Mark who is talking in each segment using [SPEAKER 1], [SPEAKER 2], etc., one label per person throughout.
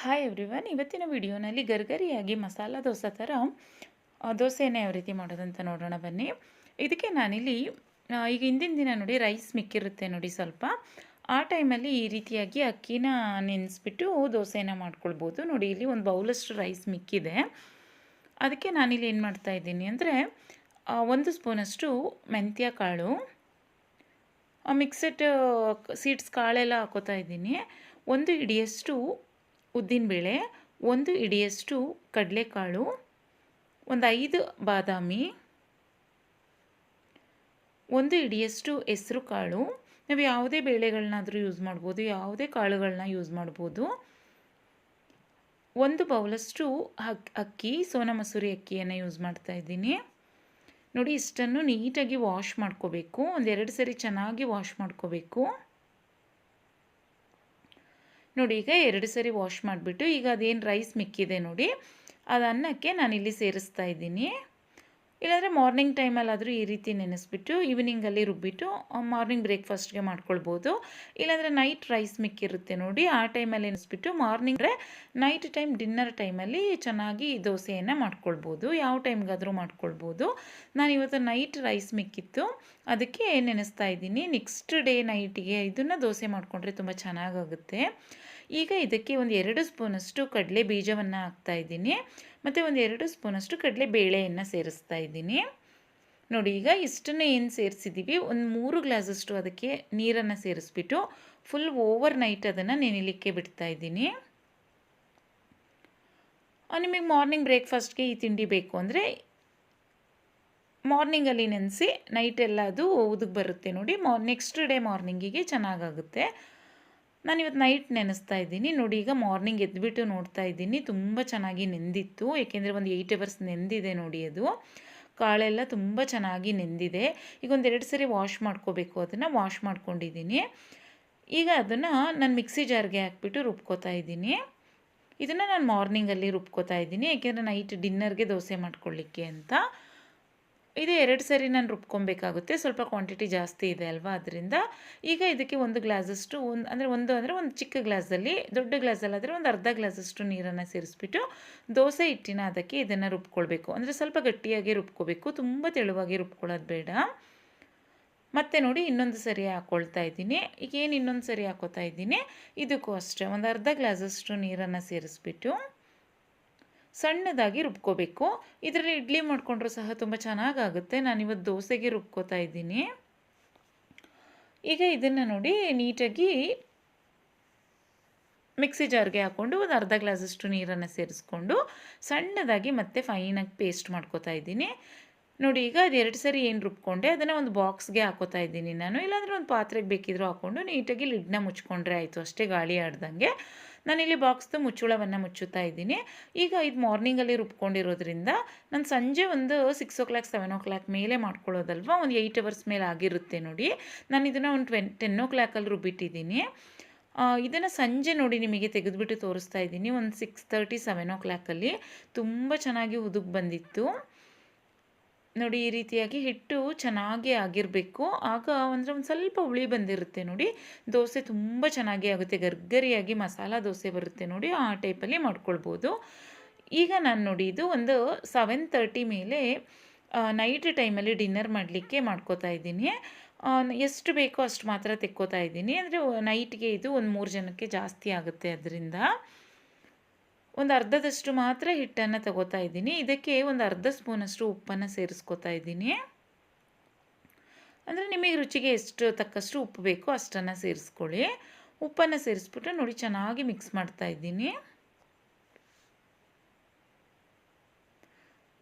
[SPEAKER 1] Hi everyone ಇವತ್ತಿನ ವಿಡಿಯೋನಲ್ಲಿ ಗರ್ಗರಿಯಾಗಿ ಮಸಾಲ ದೋಸೆ ಥರ ದೋಸೆನ ಯಾವ ರೀತಿ ಮಾಡೋದಂತ ನೋಡೋಣ ಬನ್ನಿ. ಇದಕ್ಕೆ ನಾನಿಲ್ಲಿ ಈಗ ಹಿಂದಿನ ದಿನ ನೋಡಿ ರೈಸ್ ಮಿಕ್ಕಿರುತ್ತೆ ನೋಡಿ ಸ್ವಲ್ಪ. ಆ ಟೈಮಲ್ಲಿ ಈ ರೀತಿಯಾಗಿ ಅಕ್ಕಿನ ನೆನೆಸ್ಬಿಟ್ಟು ದೋಸೆನ ಮಾಡ್ಕೊಳ್ಬೋದು. ನೋಡಿ, ಇಲ್ಲಿ ಒಂದು ಬೌಲಷ್ಟು ರೈಸ್ ಮಿಕ್ಕಿದೆ. ಅದಕ್ಕೆ ನಾನಿಲ್ಲಿ ಏನು ಮಾಡ್ತಾ ಇದ್ದೀನಿ ಅಂದರೆ ಒಂದು ಸ್ಪೂನಷ್ಟು ಮೆಂತ್ಯ ಕಾಳು ಮಿಕ್ಸಡ್ ಸೀಡ್ಸ್ ಕಾಳೆಲ್ಲ ಹಾಕೋತಾ ಇದ್ದೀನಿ. ಒಂದು ಇಡಿಯಷ್ಟು ಉದ್ದಿನಬೇಳೆ ಒಂದು ಇಡಿಯಷ್ಟು ಕಡಲೆಕಾಳು, ಒಂದು ಐದು ಬಾದಾಮಿ, ಒಂದು ಇಡಿಯಷ್ಟು ಹೆಸ್ರು ಕಾಳು. ನಾವು ಯಾವುದೇ ಬೇಳೆಗಳನ್ನಾದರೂ ಯೂಸ್ ಮಾಡ್ಬೋದು, ಯಾವುದೇ ಕಾಳುಗಳನ್ನ ಯೂಸ್ ಮಾಡ್ಬೋದು. ಒಂದು ಬೌಲಷ್ಟು ಹಕ್, ಅಕ್ಕಿ, ಸೋನಾ ಮಸೂರಿ ಅಕ್ಕಿಯನ್ನು ಯೂಸ್ ಮಾಡ್ತಾ ಇದ್ದೀನಿ. ನೋಡಿ, ಇಷ್ಟನ್ನು ನೀಟಾಗಿ ವಾಶ್ ಮಾಡ್ಕೋಬೇಕು. ಒಂದೆರಡು ಸರಿ ಚೆನ್ನಾಗಿ ವಾಶ್ ಮಾಡ್ಕೋಬೇಕು. ನೋಡಿ, ಈಗ ಎರಡು ಸರಿ ವಾಶ್ ಮಾಡಿಬಿಟ್ಟು ಈಗ ಅದೇನು ರೈಸ್ ಮಿಕ್ಕಿದೆ ನೋಡಿ, ಅದು ಅನ್ನಕ್ಕೆ ಇಲ್ಲಿ ಸೇರಿಸ್ತಾ ಇದ್ದೀನಿ. ಇಲ್ಲಾಂದರೆ ಮಾರ್ನಿಂಗ್ ಟೈಮಲ್ಲಾದರೂ ಈ ರೀತಿ ನೆನೆಸ್ಬಿಟ್ಟು ಈವ್ನಿಂಗಲ್ಲಿ ರುಬ್ಬಿಟ್ಟು ಮಾರ್ನಿಂಗ್ ಬ್ರೇಕ್ಫಾಸ್ಟ್ಗೆ ಮಾಡ್ಕೊಳ್ಬೋದು. ಇಲ್ಲಾಂದರೆ ನೈಟ್ ರೈಸ್ ಮಿಕ್ಕಿರುತ್ತೆ ನೋಡಿ, ಆ ಟೈಮಲ್ಲಿ ನೆನೆಸ್ಬಿಟ್ಟು ಮಾರ್ನಿಂಗ್ ನೈಟ್ ಟೈಮ್ ಡಿನ್ನರ್ ಟೈಮಲ್ಲಿ ಚೆನ್ನಾಗಿ ದೋಸೆಯನ್ನು ಮಾಡ್ಕೊಳ್ಬೋದು. ಯಾವ ಟೈಮ್ಗಾದರೂ ಮಾಡ್ಕೊಳ್ಬೋದು. ನಾನು ಇವತ್ತು ನೈಟ್ ರೈಸ್ ಮಿಕ್ಕಿತ್ತು, ಅದಕ್ಕೆ ನೆನೆಸ್ತಾ ಇದ್ದೀನಿ. ನೆಕ್ಸ್ಟ್ ಡೇ ನೈಟಿಗೆ ಇದನ್ನು ದೋಸೆ ಮಾಡಿಕೊಂಡ್ರೆ ತುಂಬ ಚೆನ್ನಾಗಾಗುತ್ತೆ. ಈಗ ಇದಕ್ಕೆ ಒಂದು ಎರಡು ಸ್ಪೂನಷ್ಟು ಕಡಲೆ ಬೀಜವನ್ನು ಹಾಕ್ತಾ ಇದ್ದೀನಿ. ಮತ್ತು ಒಂದು ಎರಡು ಸ್ಪೂನಷ್ಟು ಕಡಲೆ ಬೇಳೆಯನ್ನು ಸೇರಿಸ್ತಾ ಇದ್ದೀನಿ. ನೋಡಿ, ಈಗ ಇಷ್ಟನ್ನು ಏನು ಸೇರಿಸಿದ್ದೀವಿ ಒಂದು ಮೂರು ಗ್ಲಾಸಷ್ಟು ಅದಕ್ಕೆ ನೀರನ್ನು ಸೇರಿಸ್ಬಿಟ್ಟು ಫುಲ್ ಓವರ್ ನೈಟ್ ಅದನ್ನು ನೆನೆಲಿಕ್ಕೆ ಬಿಡ್ತಾ ಇದ್ದೀನಿ. ನಿಮಗೆ ಮಾರ್ನಿಂಗ್ ಬ್ರೇಕ್ಫಾಸ್ಟ್ಗೆ ಈ ತಿಂಡಿ ಬೇಕು ಅಂದರೆ ಮಾರ್ನಿಂಗಲ್ಲಿ ನೆನೆಸಿ ನೈಟೆಲ್ಲ ಅದು ಉದುಗ್ ಬರುತ್ತೆ ನೋಡಿ. ಮಾರ್ ನೆಕ್ಸ್ಟ್ ಡೇ ಮಾರ್ನಿಂಗಿಗೆ ಚೆನ್ನಾಗಾಗುತ್ತೆ. ನಾನು ಇವತ್ತು ನೈಟ್ ನೆನೆಸ್ತಾ ಇದ್ದೀನಿ. ನೋಡಿ, ಈಗ ಮಾರ್ನಿಂಗ್ ಎದ್ಬಿಟ್ಟು ನೋಡ್ತಾ ಇದ್ದೀನಿ. ತುಂಬ ಚೆನ್ನಾಗಿ ನೆಂದಿತ್ತು. ಏಕೆಂದರೆ ಒಂದು ಏಯ್ಟ್ ಅವರ್ಸ್ ನೆಂದಿದೆ ನೋಡಿ ಅದು. ಕಾಳೆಲ್ಲ ತುಂಬ ಚೆನ್ನಾಗಿ ನೆಂದಿದೆ. ಈಗ ಒಂದೆರಡು ಸರಿ ವಾಶ್ ಮಾಡ್ಕೋಬೇಕು. ಅದನ್ನು ವಾಶ್ ಮಾಡ್ಕೊಂಡಿದ್ದೀನಿ. ಈಗ ಅದನ್ನು ನಾನು ಮಿಕ್ಸಿ ಜಾರ್ಗೆ ಹಾಕ್ಬಿಟ್ಟು ರುಬ್ಕೋತಾ ಇದ್ದೀನಿ. ಇದನ್ನು ನಾನು ಮಾರ್ನಿಂಗಲ್ಲಿ ರುಬ್ಕೋತಾ ಇದ್ದೀನಿ. ಏಕೆಂದರೆ ನೈಟ್ ಡಿನ್ನರ್ಗೆ ದೋಸೆ ಮಾಡ್ಕೊಳ್ಳಿಕ್ಕೆ ಅಂತ. ಇದು ಎರಡು ಸರಿ ನಾನು ರುಬ್ಕೊಬೇಕಾಗುತ್ತೆ. ಸ್ವಲ್ಪ ಕ್ವಾಂಟಿಟಿ ಜಾಸ್ತಿ ಇದೆ ಅಲ್ವಾ? ಅದರಿಂದ ಈಗ ಇದಕ್ಕೆ ಒಂದು ಗ್ಲಾಸಷ್ಟು ಒಂದು ಅಂದರೆ ಒಂದು ಅಂದರೆ ಒಂದು ಚಿಕ್ಕ ಗ್ಲಾಸಲ್ಲಿ, ದೊಡ್ಡ ಗ್ಲಾಸಲ್ಲಾದರೆ ಒಂದು ಅರ್ಧ ಗ್ಲಾಸಷ್ಟು ನೀರನ್ನು ಸೇರಿಸ್ಬಿಟ್ಟು ದೋಸೆ ಹಿಟ್ಟಿನ ಅದಕ್ಕೆ ಇದನ್ನು ರುಬ್ಕೊಳ್ಬೇಕು. ಅಂದರೆ ಸ್ವಲ್ಪ ಗಟ್ಟಿಯಾಗಿ ರುಬ್ಕೋಬೇಕು. ತುಂಬ ತೆಳುವಾಗಿ ರುಬ್ಕೊಳ್ಳೋದು ಬೇಡ. ಮತ್ತೆ ನೋಡಿ ಇನ್ನೊಂದು ಸರಿ ಹಾಕ್ಕೊಳ್ತಾ ಇದ್ದೀನಿ. ಈಗ ಏನು ಇನ್ನೊಂದು ಸರಿ ಹಾಕೋತಾ ಇದ್ದೀನಿ? ಇದಕ್ಕೂ ಅಷ್ಟೇ. ಒಂದು ಅರ್ಧ ಗ್ಲಾಸಷ್ಟು ನೀರನ್ನು ಸೇರಿಸ್ಬಿಟ್ಟು ಸಣ್ಣದಾಗಿ ರುಬ್ಕೋಬೇಕು. ಇದರಲ್ಲಿ ಇಡ್ಲಿ ಮಾಡಿಕೊಂಡ್ರೂ ಸಹ ತುಂಬ ಚೆನ್ನಾಗಾಗುತ್ತೆ. ನಾನಿವತ್ತು ದೋಸೆಗೆ ರುಬ್ಕೋತಾ ಇದ್ದೀನಿ. ಈಗ ಇದನ್ನು ನೋಡಿ ನೀಟಾಗಿ ಮಿಕ್ಸಿ ಜಾರ್ಗೆ ಹಾಕ್ಕೊಂಡು ಒಂದು ಅರ್ಧ ಗ್ಲಾಸಷ್ಟು ನೀರನ್ನು ಸೇರಿಸ್ಕೊಂಡು ಸಣ್ಣದಾಗಿ ಮತ್ತೆ ಫೈನಾಗಿ ಪೇಸ್ಟ್ ಮಾಡ್ಕೋತಾ ಇದ್ದೀನಿ. ನೋಡಿ, ಈಗ ಅದು ಎರಡು ಸರಿ ಏನು ರುಬ್ಕೊಂಡೆ ಅದನ್ನು ಒಂದು ಬಾಕ್ಸ್ಗೆ ಹಾಕೋತಾ ಇದ್ದೀನಿ ನಾನು. ಇಲ್ಲಾಂದರೆ ಒಂದು ಪಾತ್ರೆಗೆ ಬೇಕಿದ್ರೂ ಹಾಕ್ಕೊಂಡು ನೀಟಾಗಿ ಲಿಡ್ನ ಮುಚ್ಕೊಂಡ್ರೆ ಆಯಿತು. ಅಷ್ಟೇ ಗಾಳಿ ಆಡ್ದಂಗೆ. ನಾನಿಲ್ಲಿ ಬಾಕ್ಸ್ದು ಮುಚ್ಚುಳವನ್ನು ಮುಚ್ಚುತ್ತಾ ಇದ್ದೀನಿ. ಈಗ ಇದು ಮಾರ್ನಿಂಗಲ್ಲಿ ರುಬ್ಕೊಂಡಿರೋದ್ರಿಂದ ನಾನು ಸಂಜೆ ಒಂದು six o'clock seven o'clock ಮೇಲೆ ಮಾಡ್ಕೊಳ್ಳೋದಲ್ವ? ಒಂದು ಏಯ್ಟ್ ಅವರ್ಸ್ ಮೇಲೆ ಆಗಿರುತ್ತೆ ನೋಡಿ. ನಾನು ಇದನ್ನು ಒಂದು ಟ್ವೆನ್ ಟೆನ್ ಓ ಕ್ಲಾಕಲ್ಲಿ ರುಬ್ಬಿಟ್ಟಿದ್ದೀನಿ. ಇದನ್ನು ಸಂಜೆ ನೋಡಿ ನಿಮಗೆ ತೆಗೆದುಬಿಟ್ಟು ತೋರಿಸ್ತಾ ಇದ್ದೀನಿ. ಒಂದು ಸಿಕ್ಸ್ ತರ್ಟಿ ಸೆವೆನ್ ಓ ಕ್ಲಾಕಲ್ಲಿ ತುಂಬ ಚೆನ್ನಾಗಿ ಉದುಕ್ ಬಂದಿತ್ತು. ನೋಡಿ, ಈ ರೀತಿಯಾಗಿ ಹಿಟ್ಟು ಚೆನ್ನಾಗಿ ಆಗಿರಬೇಕು. ಆಗ ಅಂದರೆ ಒಂದು ಸ್ವಲ್ಪ ಹುಳಿ ಬಂದಿರುತ್ತೆ ನೋಡಿ. ದೋಸೆ ತುಂಬ ಚೆನ್ನಾಗಿ ಆಗುತ್ತೆ. ಗರ್ಗರಿಯಾಗಿ ಮಸಾಲ ದೋಸೆ ಬರುತ್ತೆ ನೋಡಿ, ಆ ಟೈಪಲ್ಲಿ ಮಾಡ್ಕೊಳ್ಬೋದು. ಈಗ ನಾನು ನೋಡಿ, ಇದು ಒಂದು ಸೆವೆನ್ ತರ್ಟಿ ಮೇಲೆ ನೈಟ್ ಟೈಮಲ್ಲಿ ಡಿನ್ನರ್ ಮಾಡಲಿಕ್ಕೆ ಮಾಡ್ಕೋತಾ ಇದ್ದೀನಿ. ಎಷ್ಟು ಬೇಕೋ ಅಷ್ಟು ಮಾತ್ರ ತೆಕ್ಕೋತಾ ಇದ್ದೀನಿ. ಅಂದರೆ ನೈಟ್ಗೆ ಇದು ಒಂದು ಮೂರು ಜನಕ್ಕೆ ಜಾಸ್ತಿ ಆಗುತ್ತೆ ಅದರಿಂದ. ಒಂದು ಅರ್ಧದಷ್ಟು ಮಾತ್ರ ಹಿಟ್ಟನ್ನು ತಗೋತಾ ಇದ್ದೀನಿ. ಇದಕ್ಕೆ ಒಂದು ಅರ್ಧ ಸ್ಪೂನಷ್ಟು ಉಪ್ಪನ್ನು ಸೇರಿಸ್ಕೋತಾ ಇದ್ದೀನಿ. ಅಂದರೆ ನಿಮಗೆ ರುಚಿಗೆ ಎಷ್ಟು ತಕ್ಕಷ್ಟು ಉಪ್ಪು ಬೇಕೋ ಅಷ್ಟನ್ನು ಸೇರಿಸ್ಕೊಳ್ಳಿ. ಉಪ್ಪನ್ನು ಸೇರಿಸ್ಬಿಟ್ಟು ನೋಡಿ ಚೆನ್ನಾಗಿ ಮಿಕ್ಸ್ ಮಾಡ್ತಾ ಇದ್ದೀನಿ.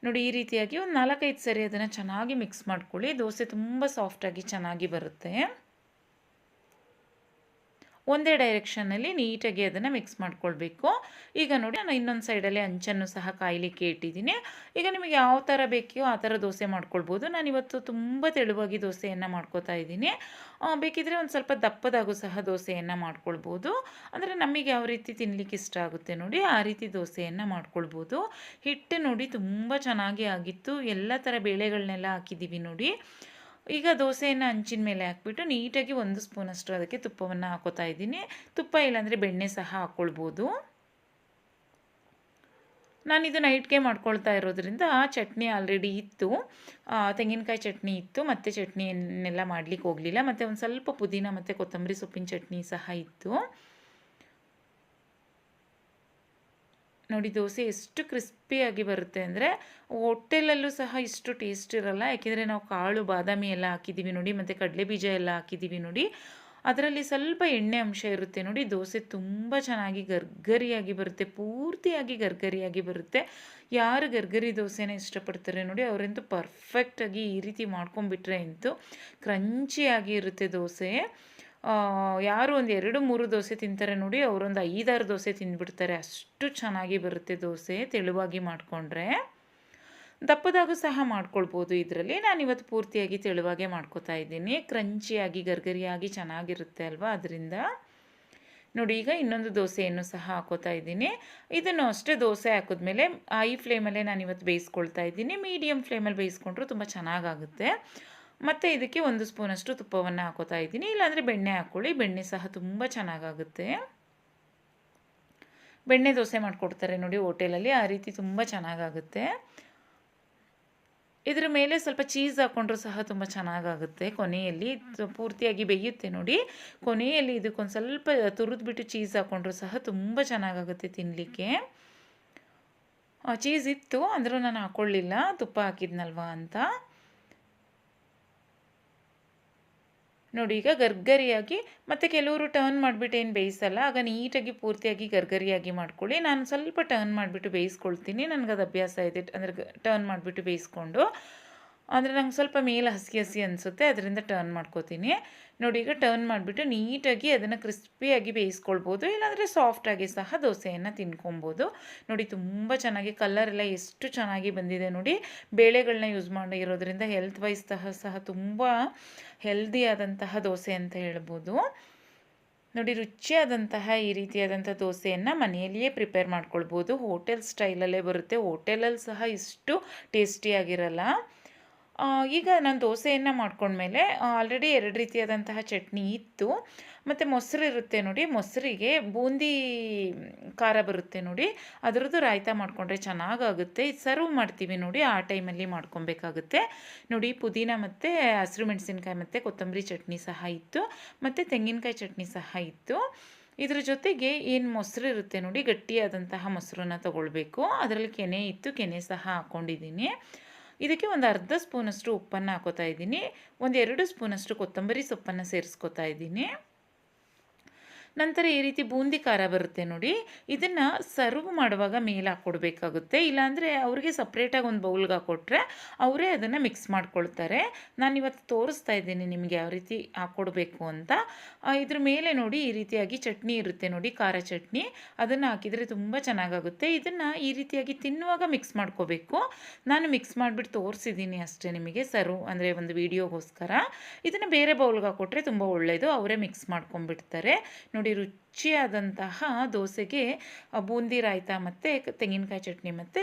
[SPEAKER 1] ನೋಡಿ ಈ ರೀತಿಯಾಗಿ ಒಂದು ನಾಲ್ಕೈದು ಸರಿ ಅದನ್ನು ಚೆನ್ನಾಗಿ ಮಿಕ್ಸ್ ಮಾಡ್ಕೊಳ್ಳಿ. ದೋಸೆ ತುಂಬ ಸಾಫ್ಟಾಗಿ ಚೆನ್ನಾಗಿ ಬರುತ್ತೆ. ಒಂದೇ ಡೈರೆಕ್ಷನಲ್ಲಿ ನೀಟಾಗಿ ಅದನ್ನು ಮಿಕ್ಸ್ ಮಾಡ್ಕೊಳ್ಬೇಕು. ಈಗ ನೋಡಿ ನಾನು ಇನ್ನೊಂದು ಸೈಡಲ್ಲಿ ಅಂಚನ್ನು ಸಹ ಕಾಯಲಿಕ್ಕೆ ಇಟ್ಟಿದ್ದೀನಿ ಈಗ ನಿಮಗೆ ಯಾವ ಥರ ಬೇಕೋ ಆ ಥರ ದೋಸೆ ಮಾಡ್ಕೊಳ್ಬೋದು. ನಾನು ಇವತ್ತು ತುಂಬ ತೆಳುವಾಗಿ ದೋಸೆಯನ್ನು ಮಾಡ್ಕೋತಾ ಇದ್ದೀನಿ. ಬೇಕಿದ್ರೆ ಒಂದು ಸ್ವಲ್ಪ ದಪ್ಪದಾಗೂ ಸಹ ದೋಸೆಯನ್ನು ಮಾಡ್ಕೊಳ್ಬೋದು. ಅಂದರೆ ನಮಗೆ ಯಾವ ರೀತಿ ತಿನ್ನಲಿಕ್ಕೆ ಇಷ್ಟ ಆಗುತ್ತೆ ನೋಡಿ, ಆ ರೀತಿ ದೋಸೆಯನ್ನು ಮಾಡ್ಕೊಳ್ಬೋದು. ಹಿಟ್ಟು ನೋಡಿ ತುಂಬ ಚೆನ್ನಾಗಿ ಆಗಿತ್ತು. ಎಲ್ಲ ಥರ ಬೇಳೆಗಳನ್ನೆಲ್ಲ ಹಾಕಿದ್ದೀವಿ ನೋಡಿ. ಈಗ ದೋಸೆಯನ್ನು ಹಂಚಿನ ಮೇಲೆ ಹಾಕ್ಬಿಟ್ಟು ನೀಟಾಗಿ ಒಂದು ಸ್ಪೂನಷ್ಟು ಅದಕ್ಕೆ ತುಪ್ಪವನ್ನು ಹಾಕೋತಾ ಇದ್ದೀನಿ. ತುಪ್ಪ ಇಲ್ಲಾಂದರೆ ಬೆಣ್ಣೆ ಸಹ ಹಾಕ್ಕೊಳ್ಬೋದು ನಾನಿದು ನೈಟ್ಗೆ ಮಾಡ್ಕೊಳ್ತಾ ಇರೋದ್ರಿಂದ ಚಟ್ನಿ ಆಲ್ರೆಡಿ ಇತ್ತು. ತೆಂಗಿನಕಾಯಿ ಚಟ್ನಿ ಇತ್ತು, ಮತ್ತು ಚಟ್ನಿಯನ್ನೆಲ್ಲ ಮಾಡಲಿಕ್ಕೆ ಹೋಗಲಿಲ್ಲ. ಮತ್ತು ಒಂದು ಸ್ವಲ್ಪ ಪುದೀನ ಮತ್ತು ಕೊತ್ತಂಬರಿ ಸೊಪ್ಪಿನ ಚಟ್ನಿ ಸಹ ಇತ್ತು. ನೋಡಿ ದೋಸೆ ಎಷ್ಟು ಕ್ರಿಸ್ಪಿಯಾಗಿ ಬರುತ್ತೆ ಅಂದರೆ ಹೋಟೆಲಲ್ಲೂ ಸಹ ಇಷ್ಟು ಟೇಸ್ಟ್ ಇರಲ್ಲ. ಯಾಕೆಂದರೆ ನಾವು ಕಾಳು, ಬಾದಾಮಿ ಎಲ್ಲ ಹಾಕಿದ್ದೀವಿ ನೋಡಿ, ಮತ್ತು ಕಡಲೆ ಬೀಜ ಎಲ್ಲ ಹಾಕಿದ್ದೀವಿ ನೋಡಿ. ಅದರಲ್ಲಿ ಸ್ವಲ್ಪ ಎಣ್ಣೆ ಅಂಶ ಇರುತ್ತೆ ನೋಡಿ, ದೋಸೆ ತುಂಬ ಚೆನ್ನಾಗಿ ಗರ್ಗರಿಯಾಗಿ ಬರುತ್ತೆ, ಪೂರ್ತಿಯಾಗಿ ಗರ್ಗರಿಯಾಗಿ ಬರುತ್ತೆ. ಯಾರು ಗರ್ಗರಿ ದೋಸೆನ ಇಷ್ಟಪಡ್ತಾರೆ ನೋಡಿ, ಅವರಂತೂ ಪರ್ಫೆಕ್ಟಾಗಿ ಈ ರೀತಿ ಮಾಡ್ಕೊಂಬಿಟ್ರೆ ಅಂತೂ ಕ್ರಂಚಿಯಾಗಿ ಇರುತ್ತೆ ದೋಸೆ. ಯಾರು ಒಂದು ಎರಡು ಮೂರು ದೋಸೆ ತಿಂತಾರೆ ನೋಡಿ, ಅವರೊಂದು ಐದಾರು ದೋಸೆ ತಿಂದ್ಬಿಡ್ತಾರೆ. ಅಷ್ಟು ಚೆನ್ನಾಗಿ ಬರುತ್ತೆ ದೋಸೆ ತೆಳುವಾಗಿ ಮಾಡಿಕೊಂಡ್ರೆ. ದಪ್ಪದಾಗೂ ಸಹ ಮಾಡ್ಕೊಳ್ಬೋದು ಇದರಲ್ಲಿ. ನಾನು ಇವತ್ತು ಪೂರ್ತಿಯಾಗಿ ತೆಳುವಾಗೆ ಮಾಡ್ಕೋತಾ ಇದ್ದೀನಿ. ಕ್ರಂಚಿಯಾಗಿ, ಗರ್ಗರಿಯಾಗಿ ಚೆನ್ನಾಗಿರುತ್ತೆ ಅಲ್ವಾ ಅದರಿಂದ. ನೋಡಿ, ಈಗ ಇನ್ನೊಂದು ದೋಸೆಯನ್ನು ಸಹ ಹಾಕೋತಾ ಇದ್ದೀನಿ. ಇದನ್ನು ಅಷ್ಟೇ ದೋಸೆ ಹಾಕಿದ್ಮೇಲೆ ಐ ಫ್ಲೇಮಲ್ಲೇ ನಾನು ಇವತ್ತು ಬೇಯಿಸ್ಕೊಳ್ತಾ ಇದ್ದೀನಿ. ಮೀಡಿಯಮ್ ಫ್ಲೇಮಲ್ಲಿ ಬೇಯಿಸ್ಕೊಂಡ್ರೂ ತುಂಬ ಚೆನ್ನಾಗಾಗುತ್ತೆ. ಮತ್ತು ಇದಕ್ಕೆ ಒಂದು ಸ್ಪೂನಷ್ಟು ತುಪ್ಪವನ್ನು ಹಾಕೋತಾ ಇದ್ದೀನಿ. ಇಲ್ಲಾಂದರೆ ಬೆಣ್ಣೆ ಹಾಕ್ಕೊಳ್ಳಿ. ಬೆಣ್ಣೆ ಸಹ ತುಂಬ ಚೆನ್ನಾಗಾಗುತ್ತೆ. ಬೆಣ್ಣೆ ದೋಸೆ ಮಾಡಿಕೊಡ್ತಾರೆ ನೋಡಿ ಹೋಟೆಲಲ್ಲಿ. ಆ ರೀತಿ ತುಂಬ ಚೆನ್ನಾಗಾಗುತ್ತೆ. ಇದರ ಮೇಲೆ ಸ್ವಲ್ಪ ಚೀಸ್ ಹಾಕ್ಕೊಂಡ್ರೂ ಸಹ ತುಂಬ ಚೆನ್ನಾಗಾಗುತ್ತೆ ಕೊನೆಯಲ್ಲಿ. ಪೂರ್ತಿಯಾಗಿ ಬೇಯುತ್ತೆ ನೋಡಿ. ಕೊನೆಯಲ್ಲಿ ಇದಕ್ಕೊಂದು ಸ್ವಲ್ಪ ತುರಿದ್ಬಿಟ್ಟು ಚೀಸ್ ಹಾಕ್ಕೊಂಡ್ರೂ ಸಹ ತುಂಬ ಚೆನ್ನಾಗಾಗುತ್ತೆ ತಿನ್ನಲಿಕ್ಕೆ ಚೀಸ್ ಇತ್ತು ಅಂದರೂ ನಾನು ಹಾಕ್ಕೊಳ್ಳಿಲ್ಲ ತುಪ್ಪ ಹಾಕಿದ್ನಲ್ವಾ ಅಂತ. ನೋಡಿ, ಈಗ ಗರ್ಗರಿಯಾಗಿ ಮತ್ತು ಕೆಲವರು ಟರ್ನ್ ಮಾಡಿಬಿಟ್ಟು ಏನು ಬೇಯಿಸಲ್ಲ. ಆಗ ನೀಟಾಗಿ ಪೂರ್ತಿಯಾಗಿ ಗರ್ಗರಿಯಾಗಿ ಮಾಡ್ಕೊಳ್ಳಿ. ನಾನು ಸ್ವಲ್ಪ ಟರ್ನ್ ಮಾಡಿಬಿಟ್ಟು ಬೇಯಿಸ್ಕೊಳ್ತೀನಿ. ನನಗದು ಅಭ್ಯಾಸ ಇದೆ. ಅಂದರೆ ಟರ್ನ್ ಮಾಡಿಬಿಟ್ಟು ಬೇಯಿಸ್ಕೊಂಡು. ಅಂದರೆ ನಂಗೆ ಸ್ವಲ್ಪ ಮೇಲೆ ಹಸಿ ಹಸಿ ಅನಿಸುತ್ತೆ, ಅದರಿಂದ ಟರ್ನ್ ಮಾಡ್ಕೋತೀನಿ. ನೋಡಿ, ಈಗ ಟರ್ನ್ ಮಾಡಿಬಿಟ್ಟು ನೀಟಾಗಿ ಅದನ್ನು ಕ್ರಿಸ್ಪಿಯಾಗಿ ಬೇಯಿಸ್ಕೊಳ್ಬೋದು, ಇಲ್ಲಾಂದರೆ ಸಾಫ್ಟಾಗಿ ಸಹ ದೋಸೆಯನ್ನು ತಿನ್ಕೊಬೋದು ನೋಡಿ, ತುಂಬ ಚೆನ್ನಾಗಿ ಕಲರ್ ಎಲ್ಲ ಎಷ್ಟು ಚೆನ್ನಾಗಿ ಬಂದಿದೆ ನೋಡಿ. ಬೇಳೆಗಳನ್ನ ಯೂಸ್ ಮಾಡಿರೋದ್ರಿಂದ ಹೆಲ್ತ್ ವೈಸ್ ಸಹ ಸಹ ತುಂಬ ಹೆಲ್ದಿಯಾದಂತಹ ದೋಸೆ ಅಂತ ಹೇಳ್ಬೋದು. ನೋಡಿ, ರುಚಿಯಾದಂತಹ ಈ ರೀತಿಯಾದಂಥ ದೋಸೆಯನ್ನು ಮನೆಯಲ್ಲಿಯೇ ಪ್ರಿಪೇರ್ ಮಾಡ್ಕೊಳ್ಬೋದು. ಹೋಟೆಲ್ ಸ್ಟೈಲಲ್ಲೇ ಬರುತ್ತೆ. ಹೋಟೆಲಲ್ಲಿ ಸಹ ಇಷ್ಟು ಟೇಸ್ಟಿಯಾಗಿರಲ್ಲ ಈಗ ನಾನು ದೋಸೆಯನ್ನು ಮಾಡ್ಕೊಂಡ್ಮೇಲೆ ಆಲ್ರೆಡಿ ಎರಡು ರೀತಿಯಾದಂತಹ ಚಟ್ನಿ ಇತ್ತು. ಮತ್ತು ಮೊಸರು ಇರುತ್ತೆ ನೋಡಿ, ಮೊಸರಿಗೆ ಬೂಂದಿ ಖಾರ ಬರುತ್ತೆ ನೋಡಿ, ಅದರದ್ದು ರಾಯ್ತ ಮಾಡಿಕೊಂಡ್ರೆ ಚೆನ್ನಾಗಾಗುತ್ತೆ. ಸರ್ವ್ ಮಾಡ್ತೀವಿ ನೋಡಿ, ಆ ಟೈಮಲ್ಲಿ ಮಾಡ್ಕೊಬೇಕಾಗುತ್ತೆ. ನೋಡಿ, ಪುದೀನ ಮತ್ತು ಹಸಿರು ಮೆಣಸಿನ್ಕಾಯಿ ಮತ್ತು ಕೊತ್ತಂಬರಿ ಚಟ್ನಿ ಸಹ ಇತ್ತು. ಮತ್ತು ತೆಂಗಿನಕಾಯಿ ಚಟ್ನಿ ಸಹ ಇತ್ತು. ಇದ್ರ ಜೊತೆಗೆ ಏನು ಮೊಸರು ಇರುತ್ತೆ ನೋಡಿ, ಗಟ್ಟಿಯಾದಂತಹ ಮೊಸರನ್ನ ತೊಗೊಳ್ಬೇಕು. ಅದರಲ್ಲಿ ಕೆನೆ ಇತ್ತು, ಕೆನೆ ಸಹ ಹಾಕ್ಕೊಂಡಿದ್ದೀನಿ ಇದಕ್ಕೆ ಒಂದು ಅರ್ಧ ಸ್ಪೂನಷ್ಟು ಉಪ್ಪನ್ನು ಹಾಕೋತಾ ಇದ್ದೀನಿ ಒಂದು ಎರಡು ಸ್ಪೂನಷ್ಟು ಕೊತ್ತಂಬರಿ ಸೊಪ್ಪನ್ನು ಸೇರಿಸ್ಕೊತಾ ಇದ್ದೀನಿ. ನಂತರ ಈ ರೀತಿ ಬೂಂದಿ ಖಾರ ಬರುತ್ತೆ ನೋಡಿ. ಇದನ್ನು ಸರ್ವ್ ಮಾಡುವಾಗ ಮೇಲೆ ಹಾಕ್ಕೊಡ್ಬೇಕಾಗುತ್ತೆ ಇಲ್ಲಾಂದರೆ ಅವ್ರಿಗೆ ಸಪ್ರೇಟಾಗಿ ಒಂದು ಬೌಲ್ಗೆ ಹಾಕ್ಕೊಟ್ರೆ ಅವರೇ ಅದನ್ನು ಮಿಕ್ಸ್ ಮಾಡ್ಕೊಳ್ತಾರೆ. ನಾನು ಇವತ್ತು ತೋರಿಸ್ತಾ ಇದ್ದೀನಿ ನಿಮಗೆ ಯಾವ ರೀತಿ ಹಾಕ್ಕೊಡ್ಬೇಕು ಅಂತ. ಇದ್ರ ಮೇಲೆ ನೋಡಿ ಈ ರೀತಿಯಾಗಿ ಚಟ್ನಿ ಇರುತ್ತೆ ನೋಡಿ, ಖಾರ ಚಟ್ನಿ. ಅದನ್ನು ಹಾಕಿದರೆ ತುಂಬ ಚೆನ್ನಾಗಾಗುತ್ತೆ. ಇದನ್ನು ಈ ರೀತಿಯಾಗಿ ತಿನ್ನುವಾಗ ಮಿಕ್ಸ್ ಮಾಡ್ಕೋಬೇಕು. ನಾನು ಮಿಕ್ಸ್ ಮಾಡಿಬಿಟ್ಟು ತೋರಿಸಿದ್ದೀನಿ ಅಷ್ಟೇ ನಿಮಗೆ ಸರ್ವ್ ಅಂದರೆ ಒಂದು ವಿಡಿಯೋಗೋಸ್ಕರ ಇದನ್ನು ಬೇರೆ ಬೌಲ್ಗೆ ಹಾಕ್ಕೊಟ್ರೆ ತುಂಬ ಒಳ್ಳೆಯದು ಅವರೇ ಮಿಕ್ಸ್ ಮಾಡ್ಕೊಂಡ್ಬಿಡ್ತಾರೆ. ನೋಡಿ ರುಚಿಯಾದಂತಹ ದೋಸೆಗೆ ಬೂಂದಿ ರಾಯ್ತ ಮತ್ತು ತೆಂಗಿನಕಾಯಿ ಚಟ್ನಿ ಮತ್ತು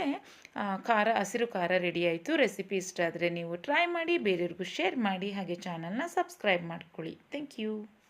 [SPEAKER 1] ಖಾರ, ಹಸಿರು ಖಾರ ರೆಡಿ ಆಯಿತು. ರೆಸಿಪಿ ಇಷ್ಟ ಆದರೆ ನೀವು ಟ್ರೈ ಮಾಡಿ, ಬೇರೆಯವ್ರಿಗೂ ಶೇರ್ ಮಾಡಿ, ಹಾಗೆ ಚಾನಲ್ನ ಸಬ್ಸ್ಕ್ರೈಬ್ ಮಾಡ್ಕೊಳ್ಳಿ. Thank you